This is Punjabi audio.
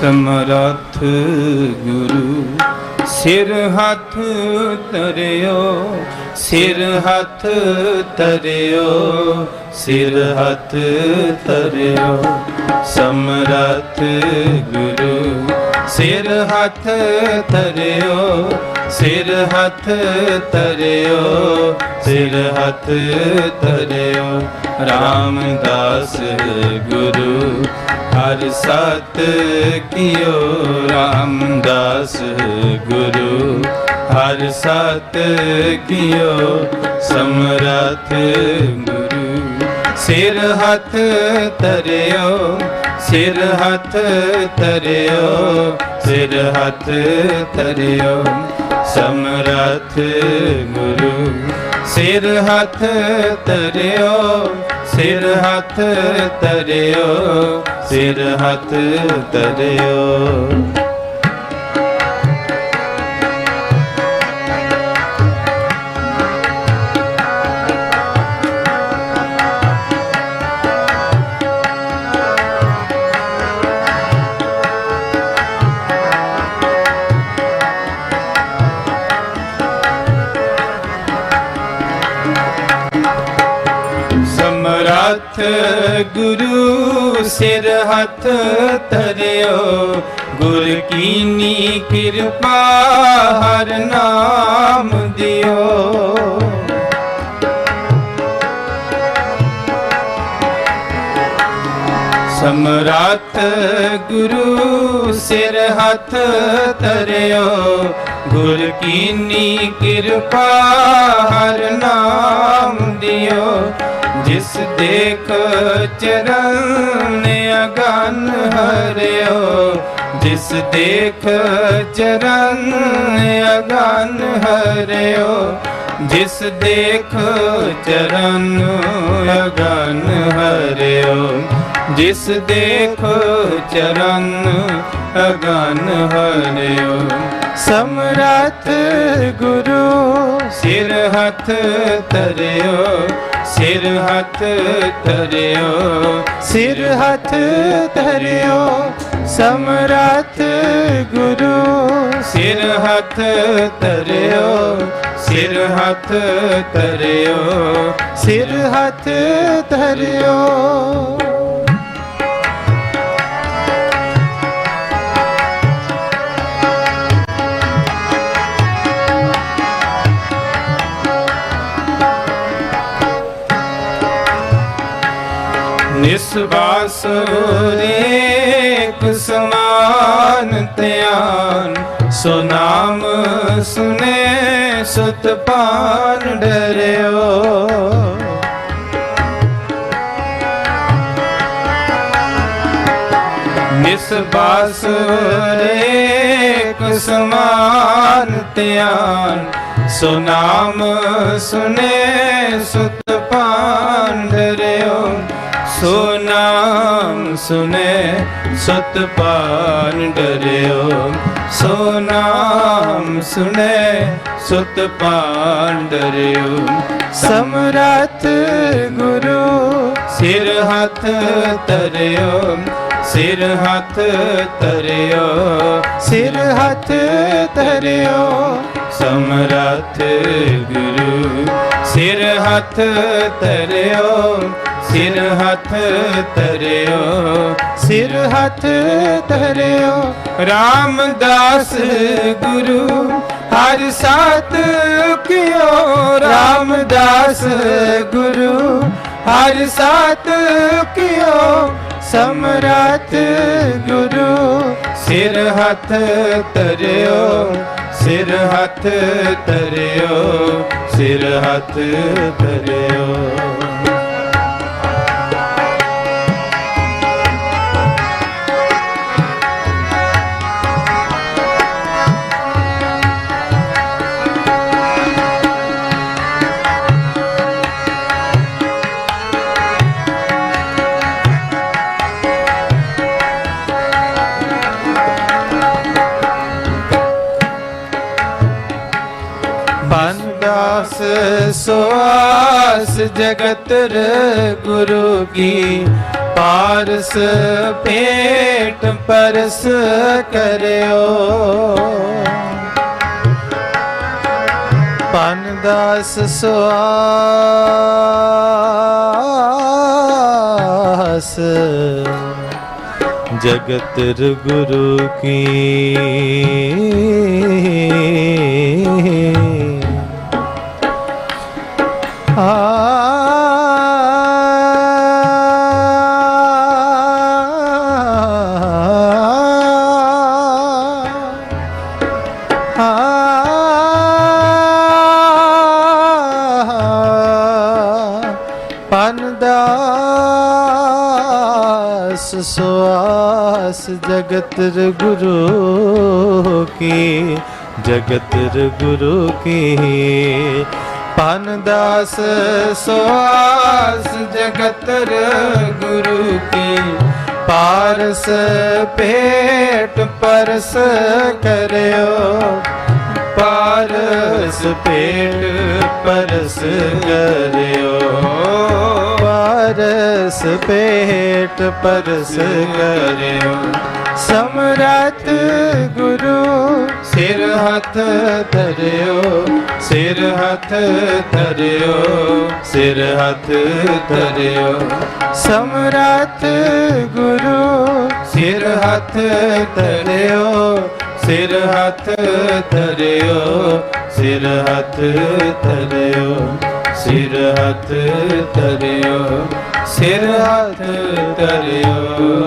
ਸਮਰੱਥ ਗੁਰੂ। ਸਿਰ ਹੱਥ ਤਰਿਓ ਸਿਰ ਹੱਥ ਤਰਿਓ ਸਿਰ ਹੱਥ ਤਰਿਓ ਸਮਰੱਥ ਗੁਰੂ, ਸਿਰ ਹੱਥ ਤਰਿਓ ਸਿਰ ਹੱਥ ਤਰਿਓ ਸਿਰ ਹੱਥ ਤਰਿਓ ਰਾਮਦਾਸ ਗੁਰੂ ਹਰ ਸਤ ਕੀਓ ਰਾਮਦਾਸ ਗੁਰੂ। ਹਰ ਸਤ ਕੀਓ ਸਮਰਥ ਗੁਰੂ। ਸਿਰ ਹੱਥ ਤਰਿਓ ਸਿਰ ਹੱਥ ਤਰਿਓ ਸਿਰ ਹੱਥ ਤਰਿਓ ਸਮਰਥ ਗੁਰੂ। ਸਿਰ ਹੱਥ ਤਰਿਓ ਸਿਰ ਹੱਥ ਤਰਿਓ ਸਿਰ ਹੱਥ ਤਰਿਓ ਗੁਰੂ ਸਿਰ ਹੱਥ ਧਰਿਓ, ਗੁਰ ਕੀਨੀ ਕਿਰਪਾ ਹਰ ਨਾਮ ਦਿਓ। ਸਮਰਾਤ ਗੁਰੂ ਸਿਰ ਹੱਥ ਧਰਿਓ, ਗੁਰ ਕੀਨੀ ਕਿਰਪਾ ਹਰ ਨਾਮ ਦਿਓ। ਜਿਸ ਦੇਖ ਚਰਨ ਅਗਨ ਹਰਿਓ, ਜਿਸ ਦੇਖ ਚਰਨ ਅਗਨ ਹਰਿਓ, ਜਿਸ ਦੇਖ ਚਰਨ ਅਗਨ ਹਰਿਓ, ਜਿਸ ਦੇਖ ਚਰਨ ਅਗਨ ਹਰਿਓ। ਸਮਰੱਥ ਗੁਰੂ ਸਿਰ ਹੱਥ ਧਰਿਓ ਸਿਰ ਹੱਥ ਧਰਿਓ ਸਿਰ ਹੱਥ ਧਰਿਓ ਸਮਰੱਥ ਗੁਰੂ। ਸਿਰ ਹੱਥ ਧਰਿਓ ਸਿਰ ਹੱਥ ਧਰਿਓ। ਸਿਰ ਹੱਥ ਧਰਿਓ। ਨਿਸਵਾਸ ਰੇ ਕੁਸਮਾਨ ਧਿਆਨ। ਸੋ ਨਾਮ ਸੁਨੇ, ਸੁਤ ਪਾਨ ਡਰਿਓ। ਨਿਸਬਾਸ ਰੇ ਕੁਸਮਾਨ ਧਿਆਨ। ਸੋ ਨਾਮ ਸੁਨੇ, ਸੁਤ ਪਾਨ ਡਰਿਓ। ਸੋ ਨਾਮ ਸੁਨੇ ਸਤ ਪਾਨ ਡਰਿਓ। ਸੋ ਨਾਮ ਸੁਨੇ ਸਤ ਪਾਨ ਡਰਿਓ। ਸਮਰੱਥ ਗੁਰੂ ਸਿਰ ਹੱਥ ਤਰਿਓ ਸਿਰ ਹੱਥ ਤਰਿਓ ਸਿਰ ਹੱਥ ਧਰਿਓ। ਸਮਰੱਥ ਗੁਰੂ ਸਿਰ ਹੱਥ ਧਰਿਓ ਸਿਰ ਹੱਥ ਧਰਿਓ, ਸਿਰ ਹੱਥ ਧਰਿਓ। ਰਾਮਦਾਸ ਗੁਰੂ, ਹਰ ਸਾਥ ਕਿਓ ਰਾਮਦਾਸ ਗੁਰੂ, ਹਰ ਸਾਥ ਕਿਓ ਸਮਰੱਥ ਗੁਰੂ, ਸਿਰ ਹੱਥ ਧਰਿਓ, ਸਿਰ ਹੱਥ ਧਰਿਓ, ਸਿਰ ਹੱਥ ਧਰਿਓ। ਸੋਆਸ ਜਗਤ ਗੁਰੂ ਕੀ ਪਾਰਸ ਪੇਟ ਪਰਸ ਕਰਿਓ। ਪਨ ਦਾਸ ਸੁਆਸ, ਜਗਤ ਗੁਰੂ ਕੀ ਪਨ ਸੁਆਸ ਜਗਤ ਗੁਰੂ ਕੀ ਜਗਤ ਗੁਰੂ ਕੀ ਪਨ ਦਾਸ ਸੁਆਸ ਜਗਤ ਗੁਰੂ ਕੀ। ਪਾਰਸ ਭੇਟ ਪਰਸ ਕਰਿਓ। ਪਾਰਸ ਪੇਟ ਪਰਸ ਕਰਿਓ। ਪਾਰਸ ਪੇਟ ਪਰਸ ਕਰਿਓ। ਸਮਰਤ ਗੁਰੂ ਸਿਰ ਹੱਥ ਧਰਿਓ, ਸਿਰ ਹੱਥ ਧਰਿਓ, ਸਿਰ ਹੱਥ ਧਰਿਓ। ਸਮਰਤ ਗੁਰੂ, ਸਿਰ ਹੱਥ ਧਰਿਓ, ਸਿਰ ਹੱਥ ਧਰਿਓ, ਸਿਰ ਹੱਥ ਧਰਿਓ, ਸਿਰ ਹੱਥ ਧਰਿਓ, ਸਿਰ ਹੱਥ ਧਰਿਓ।